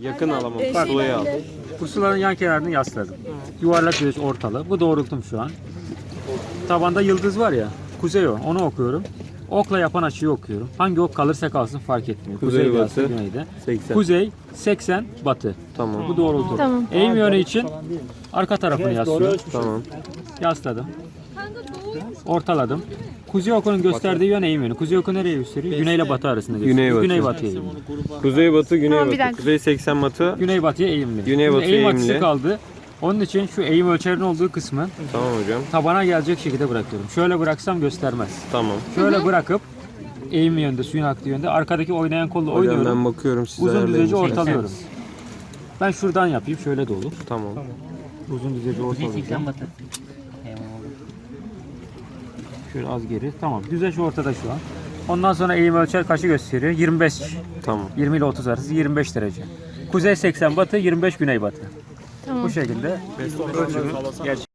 Yakın alamam. Ee, Pusulayı al. şeylerle- Pusulanın yan kenarını yasladım. Yuvarlak güneş ortalı. Bu doğrultum şu an. Tabanda yıldız var ya. Kuzey o. Onu okuyorum. Okla yapan açıyı okuyorum. Hangi ok kalırsa kalsın fark etmiyor. Kuzey, Kuzey batı. güneyde. 80. Kuzey 80 batı. Tamam. Bu doğrultu. Tamam. Eğim yönü için arka tarafını yaslıyorum. Tamam. Yasladım. Ortaladım. Kuzey okunun gösterdiği yön eğim yönü. Kuzey oku nereye gösteriyor? Güney ile batı arasında gösteriyor. Güney batı. Güney eğim. Kuzey batı, güney Tamam, bir batı. dakika. Kuzey 80 batı. Güney batıya eğimli. Güney batıya eğim eğimli. kaldı. Onun için şu eğim ölçerinin olduğu kısmı Tamam hocam. tabana gelecek şekilde bırakıyorum. Şöyle bıraksam göstermez. Tamam. Şöyle bırakıp eğim yönde, suyun aktığı yönde arkadaki oynayan kolla Hocam oynuyorum. ben bakıyorum siz Uzun düzeci ortalıyorum. Ben şuradan yapayım. Şöyle de olur. Tamam. Uzun düzeci ortalayacağım. Şöyle az geri. Tamam. Düzece ortada şu an. Ondan sonra eğim ölçer kaçı gösteriyor? 25. Tamam. 20 ile 30 arası 25 derece. Kuzey 80 batı, 25 güney batı. Tamam. Bu şekilde ölçümü gerçek.